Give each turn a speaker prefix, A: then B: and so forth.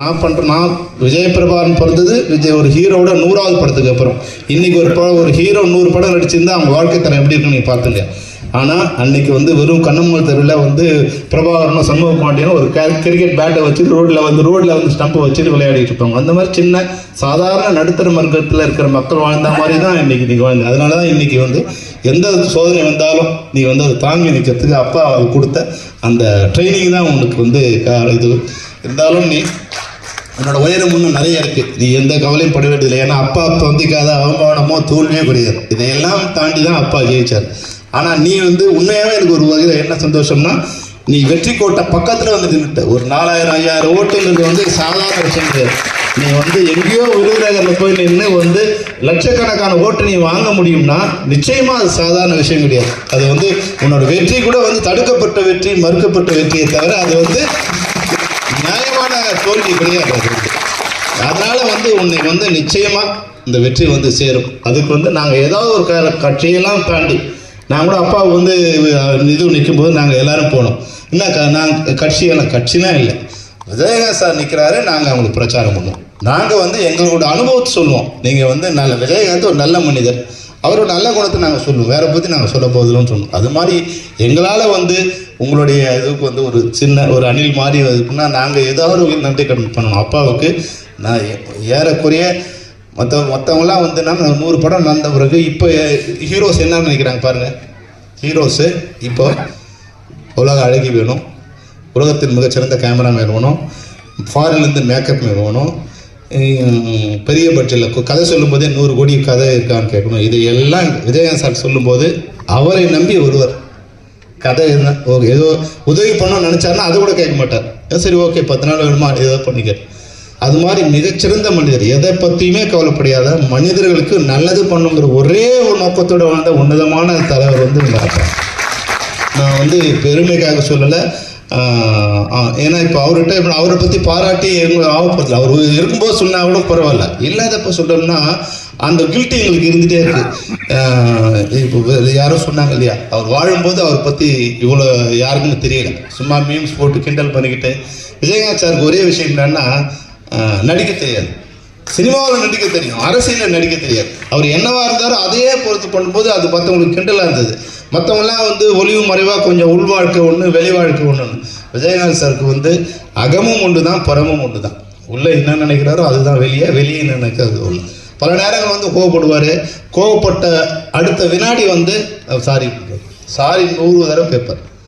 A: நான் பண்ணுறேன் நான் விஜய் பிரபாகரன் பிறந்தது விஜய் ஒரு ஹீரோட நூறாவது படத்துக்கு அப்புறம். இன்னைக்கு ஒரு படம் ஒரு ஹீரோ நூறு படம் நடிச்சிருந்தா அவங்க வாழ்க்கை தரம் எப்படி இருக்குன்னு நீங்கள் பார்த்துங்க ஆனால் அன்னைக்கு வந்து வெறும் கண்ணம்மல் தெருவில் வந்து பிரபாகரனும் சண்முக பாண்டியனும் ஒரு கிரிக்கெட் பேட்டை வச்சுட்டு ரோட்டில் வந்து ரோட்டில் வந்து ஸ்டம்பை வச்சுட்டு விளையாடிட்டு இருப்பாங்க. அந்த மாதிரி சின்ன சாதாரண நடுத்தர வர்க்கத்தில் இருக்கிற மக்கள் வாழ்ந்த மாதிரி தான் இன்னைக்கு நீங்கள் வாழ்ந்த அதனால தான் இன்னைக்கு வந்து எந்த சோதனை வந்தாலும் நீ வந்து அதை தாங்கி நிற்கிறதுக்கு அப்பா அது கொடுத்த அந்த ட்ரைனிங் தான் உனக்கு வந்து இது. இருந்தாலும் நீ என்னோட உயரம் இன்னும் நிறைய இருக்கு. நீ எந்த கவலையும் பட வேண்டியதில்லை. ஏன்னா அப்பா தொந்திக்காத அவமானமோ தோல்வியோ கிடையாது. இதையெல்லாம் தாண்டி தான் அப்பா ஜெயிச்சார். ஆனால் நீ வந்து உண்மையாகவே எனக்கு ஒரு வகையில் என்ன சந்தோஷம்னா நீ வெற்றி கோட்டை பக்கத்தில் வந்து நின்றுட்ட ஒரு நாலாயிரம் ஐயாயிரம் ஓட்டுங்கிறது வந்து சாதாரண விஷயம் கிடையாது. நீ வந்து எங்கேயோ விருதுநகரில் போய் நின்று வந்து லட்சக்கணக்கான ஓட்டு நீ வாங்க முடியும்னா நிச்சயமா அது சாதாரண விஷயம் கிடையாது. அது வந்து உன்னோட வெற்றி கூட வந்து தடுக்கப்பட்ட வெற்றி மறுக்கப்பட்ட வெற்றியை தவிர அது வந்து தோல்வி இப்படிதான் அது வந்து. அதனால வந்து உன்னை வந்து நிச்சயமா இந்த வெற்றி வந்து சேரும். அதுக்கு வந்து நாங்கள் ஏதாவது ஒரு க- கட்சியெல்லாம் தாண்டி நான் கூட அப்பா வந்து அஹ், இது நிற்கும்போது நாங்கள் எல்லாரும் போனோம். என்ன க நாங்கள் கட்சியெல்லாம் கட்சினா இல்லை. விஜயகாந்த் சார் நிற்கிறாரு நாங்கள் அவங்களுக்கு பிரச்சாரம் பண்ணுவோம். நாங்கள் வந்து எங்களோட அனுபவத்தை சொல்லுவோம். நீங்கள் வந்து நல்ல விஜயகாந்த் ஒரு நல்ல மனிதர். அவரோட நல்ல குணத்தை நாங்கள் சொல்லுவோம். வேற பற்றி நாங்கள் சொல்ல போதில்லைன்னு சொன்னோம் அது மாதிரி எங்களால் வந்து உங்களுடைய இதுக்கு வந்து ஒரு சின்ன ஒரு அணில் மாதிரி இருக்குன்னா நாங்கள் ஏதாவது ஒரு நன்றி கடன் பண்ணணும். அப்பாவுக்கு நான் ஏறக்குறைய மற்ற மற்றவங்களாம் வந்து நான் நூறு படம் நடந்த பிறகு இப்போ ஹீரோஸ் என்ன நினைக்கிறாங்க பாருங்கள் ஹீரோஸு இப்போ உலக அழகி வேணும். உலகத்தின் மிகச்சிறந்த கேமரா வேணும். ஃபாரின்லேருந்து மேக்கப் மேன் வேணும். பெரிய பட்ஜெட்டில் கதை சொல்லும்போதே நூறு கோடி கதை இருக்கான்னு கேட்கணும். இது எல்லாம் விஜயகாந்த் சார் சொல்லும்போது அவரை நம்பி ஒருவர் கதை என்ன ஓகே ஏதோ உதவி பண்ணணும்னு நினச்சாருன்னா அதை கூட கேட்க மாட்டார். சரி ஓகே பத்து நாள் வேணுமா? ஏதோ பண்ணிக்க. அது மாதிரி மிகச்சிறந்த மனிதர். எதை பற்றியுமே கவலைப்படையாத மனிதர்களுக்கு நல்லது பண்ணுங்கிற ஒரே ஒரு நோக்கத்தோட வாழ்ந்த உன்னதமான தலைவர் வந்து நான் வந்து பெருமைக்காக சொல்லலை. ஏன்னா இப்போ அவர்கிட்ட இப்போ அவரை பற்றி பாராட்டி எங்களை ஆவப்படுத்தல அவர் இருக்கும்போது சொன்னால் கூட பரவாயில்ல. இல்லாதப்ப சொல்கிறோம்னா அந்த கில்ட்டி எங்களுக்கு இருந்துகிட்டே இருக்கு. இப்போ வேறு யாரோ சொன்னாங்க இல்லையா? அவர் வாழும்போது அவரை பற்றி இவ்வளோ யாருக்குன்னு தெரியல. சும்மா மீம்ஸ் போட்டு கிண்டல் பண்ணிக்கிட்டு. விஜயகாந்த் சாருக்கு ஒரே விஷயம் என்னன்னா நடிக்க தெரியாது. சினிமாவில் நடிக்க தெரியும். அரசியலில் நடிக்க தெரியாது. அவர் என்னவா இருந்தாரோ அதையே பொறுத்து பண்ணும்போது அது பார்த்தவங்களுக்கு கிண்டலாக இருந்தது. மற்றவங்களாம் வந்து ஒளிவு மறைவாக கொஞ்சம் உள் வாழ்க்கை ஒன்று வெளி வாழ்க்கை ஒன்று விஜயகாந்த் சாருக்கு வந்து அகமும் ஒன்று தான் பரமும் ஒன்று தான் உள்ளே என்ன நினைக்கிறாரோ அதுதான் வெளியே வெளியே என்ன நினைக்கிறது ஒன்று பல நேரங்கள் வந்து கோவப்படுவார். கோவப்பட்ட அடுத்த வினாடி வந்து சாரி சாரி நூறு தடவை பேப்பர்